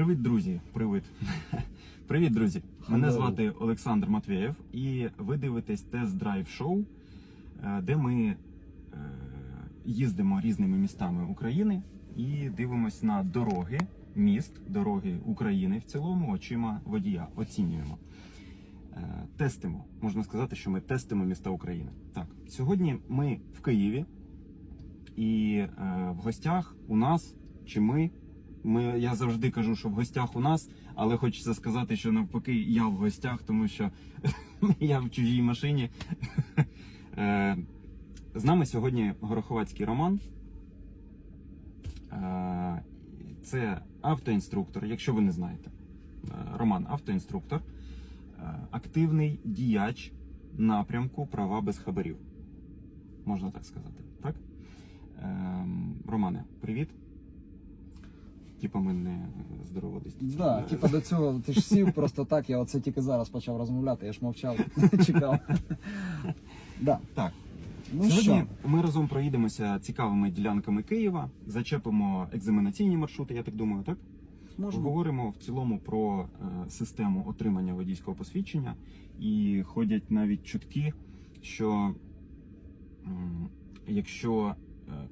Привіт, друзі! Привіт! Привіт, друзі! Мене звати Олександр Матвєєв, і ви дивитесь тест-драйв шоу, е, де ми е, їздимо різними містами України і дивимось на дороги, міст, дороги України в цілому, очима водія. Оцінюємо. Е, Тестимо. Можна сказати, що ми тестимо міста України. Так, сьогодні ми в Києві, і в гостях у нас чи ми. Ми, я завжди кажу, що в гостях у нас, але хочеться сказати, що навпаки я в гостях, тому що я в чужій машині. Е, З нами сьогодні Гороховацький Роман. Е, Це автоінструктор, якщо ви не знаєте. Е, Роман автоінструктор, активний діяч напрямку права без хабарів. Можна так сказати. Так? Ем, Романе, привіт. Типа ми не здорово десь. Да, типа до цього ти ж сів просто так, я оце тільки зараз почав розмовляти, я ж мовчав, чекав. Да. Так, Ну сьогодні що, ми разом проїдемося цікавими ділянками Києва, зачепимо екзаменаційні маршрути, я так думаю, так? можемо. Поговоримо в цілому про е, систему отримання водійського посвідчення. І ходять навіть чутки, що м, якщо е,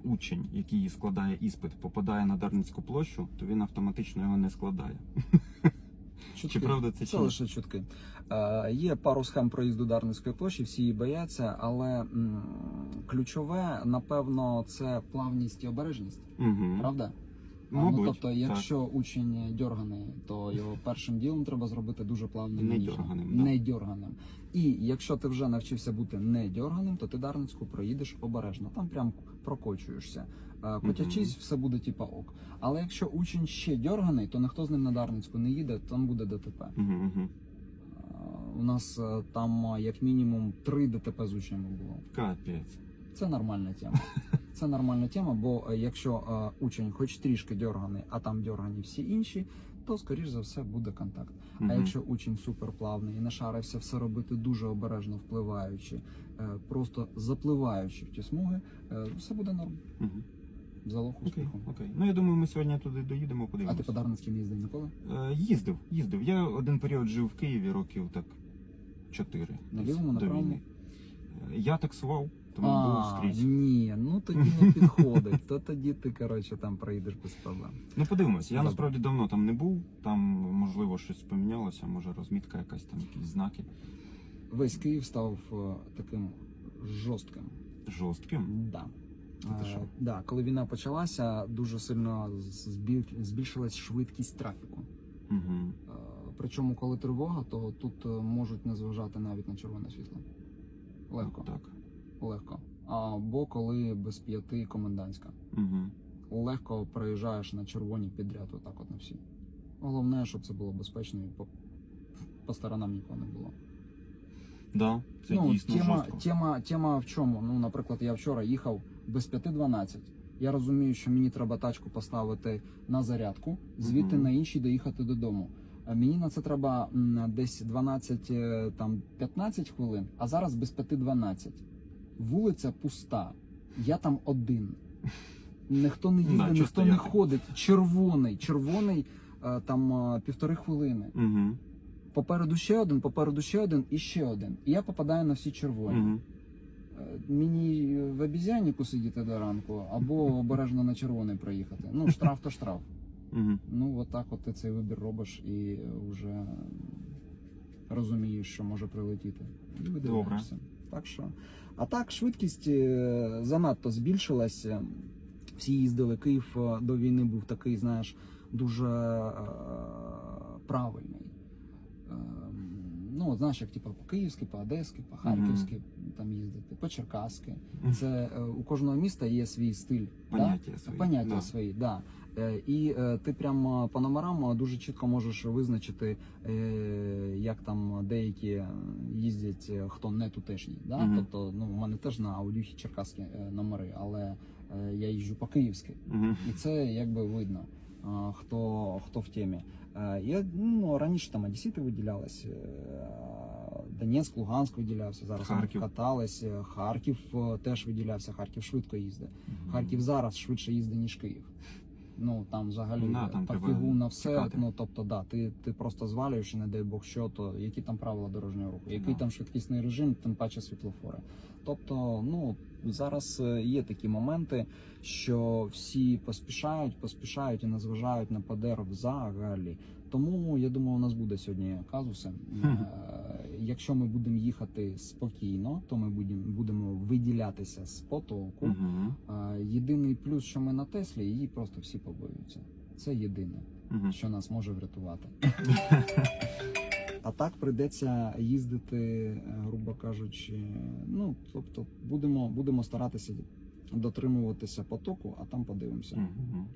учень, який складає іспит, попадає на Дарницьку площу, то він автоматично його не складає. Чутки. Чи правда це Це лише чутки. Е, є пару схем проїзду Дарницької площі, всі її бояться, але м, ключове, напевно, це плавність і обережність, Угу. правда? А, Мабуть, ну, тобто, якщо учень дьорганий, то його першим ділом треба зробити дуже плавним Не дьорганим, да. не дьорганим. І якщо ти вже навчився бути не дьорганим, то ти Дарницьку проїдеш обережно. Там прям прокочуєшся. Е, Котячись, все буде типа ок. Але якщо учень ще дьорганий, то ніхто з ним на Дарницьку не їде, там буде ДТП. Угу. Е, У нас е, там як мінімум три ДТП з учнями було. Капець. Це нормальна тема. Це нормальна тема, бо е, якщо е, учень хоч трішки дьорганий, а там дьоргані всі інші, то скоріш за все буде контакт. А якщо учень суперплавний і нашарився все робити дуже обережно впливаючи, е, просто запливаючи в ті смуги, е, все буде норм. Мгм. Залог Окей, успіху. окей. Ну я думаю, ми сьогодні туди доїдемо, А ти подивимося. по Дарницькій їздив ніколи? Е, Їздив, їздив. Я один період жив в Києві, років так чотири. На лівому, на правому? Я таксував, тому був А, скрізь. ні, ну тоді не підходить. То тоді ти коротше там проїдеш без проблем. Ну подивимося. Я Добре. насправді давно там не був. Там можливо щось помінялося, може розмітка якась там, якісь знаки Весь Київ став е, таким жорстким. жорстким. Да. Ти Е, що? да, коли війна почалася, дуже сильно збіль- збільшилась швидкість трафіку. Угу. Е, Причому, коли тривога, то тут е, можуть не зважати навіть на червоне світло. Легко, Так. Легко. Або коли без п'яти комендантська. Угу. Легко проїжджаєш на червоні підряд, отак от на всі. Головне, щоб це було безпечно і по, по сторонам нікого не було. Да, це ну, дійсно тема, жорстко. тема, тема в чому? Ну, наприклад, я вчора їхав без 5.12. Я розумію, що мені треба тачку поставити на зарядку, звідти Мгм. на іншій доїхати додому. Мені на це треба десь 12, е, там 15 хвилин, а зараз без 5.12. Вулиця пуста. Я там один. Ніхто не їздить, ніхто не стояти? ходить. Червоний, червоний е, там е, півтори хвилини. Угу. Попереду ще один, попереду ще один і ще один. І я попадаю на всі червоні. Угу. Е, Мені в обізяніку сидіти до ранку, або обережно на червоний проїхати. Ну, штраф то штраф. Угу. Ну, от так от ти цей вибір робиш і вже розумієш, що може прилетіти. І видивляєшся. Так що. А так, швидкість е, занадто збільшилася. Всі їздили. Київ е, до війни був такий, знаєш, дуже е, правильний. Е, от знаєш, як типу, по Київськи, по Одеськи, по Харківськи там їздити, по Черкаськи. Це е, у кожного міста є свій стиль. Поняття да? свої, Поняття да. свої, да. Е, І е, ти прямо по номерам е, дуже чітко можеш визначити, е, як там деякі їздять, е, хто не тутешній. Да? Мгм. Тобто, ну, у мене теж на аудюхі черкаські е, номери, але е, я їжджу по київськи. Угу. І це якби видно, хто, хто в темі. Е, Я, ну, раніше там Одесіти виділялись, е, Донецьк, Луганськ виділявся, зараз Харків. катались, Харків теж виділявся, Харків швидко їздить. Харків зараз швидше їздить, ніж Київ. Ну там взагалі да, там пофігу на все. чекати. Ну тобто, да, ти, ти просто звалюєш, і не дай Бог що, то які там правила дорожнього руху, який Да. там швидкісний режим, тим паче світлофори. Тобто, ну зараз е, є такі моменти, що всі поспішають, поспішають і не зважають на ПДР взагалі. Тому я думаю, у нас буде сьогодні казуси. Якщо ми будемо їхати спокійно, то ми будемо будемо виділятися з потоку. Угу. Єдиний плюс, що ми на Теслі, її просто всі побоюються. Це єдине, Угу. що нас може врятувати. А так прийдеться їздити, е, грубо кажучи. Ну тобто, будемо, будемо старатися дотримуватися потоку, а там подивимося. Мгм.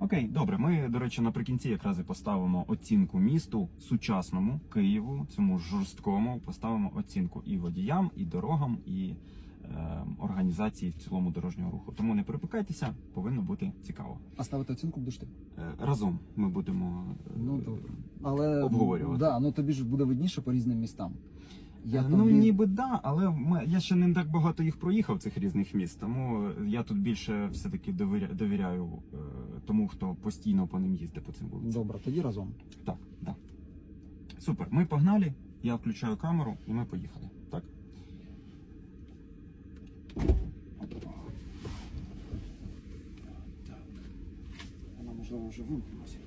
Окей, добре. Ми, до речі, наприкінці якраз і поставимо оцінку місту сучасному Києву, цьому жорсткому. Поставимо оцінку і водіям, і дорогам, і е, організації в цілому дорожнього руху. Тому не перепикайтеся, повинно бути цікаво. А ставити оцінку будеш ти? Е, разом ми будемо е, Ну добре. Але обговорювати. Да, ну тобі ж буде видніше по різним містам. Я ну тобі- ніби да, але ми, я ще не так багато їх проїхав цих різних міст, тому я тут більше все-таки довіря, довіряю е, тому, хто постійно по ним їздить по цим вулицям. Добре, тоді разом. Так, так. Супер. Ми погнали. Я включаю камеру і ми поїхали. Так. Вона можливо вже вимкнулася.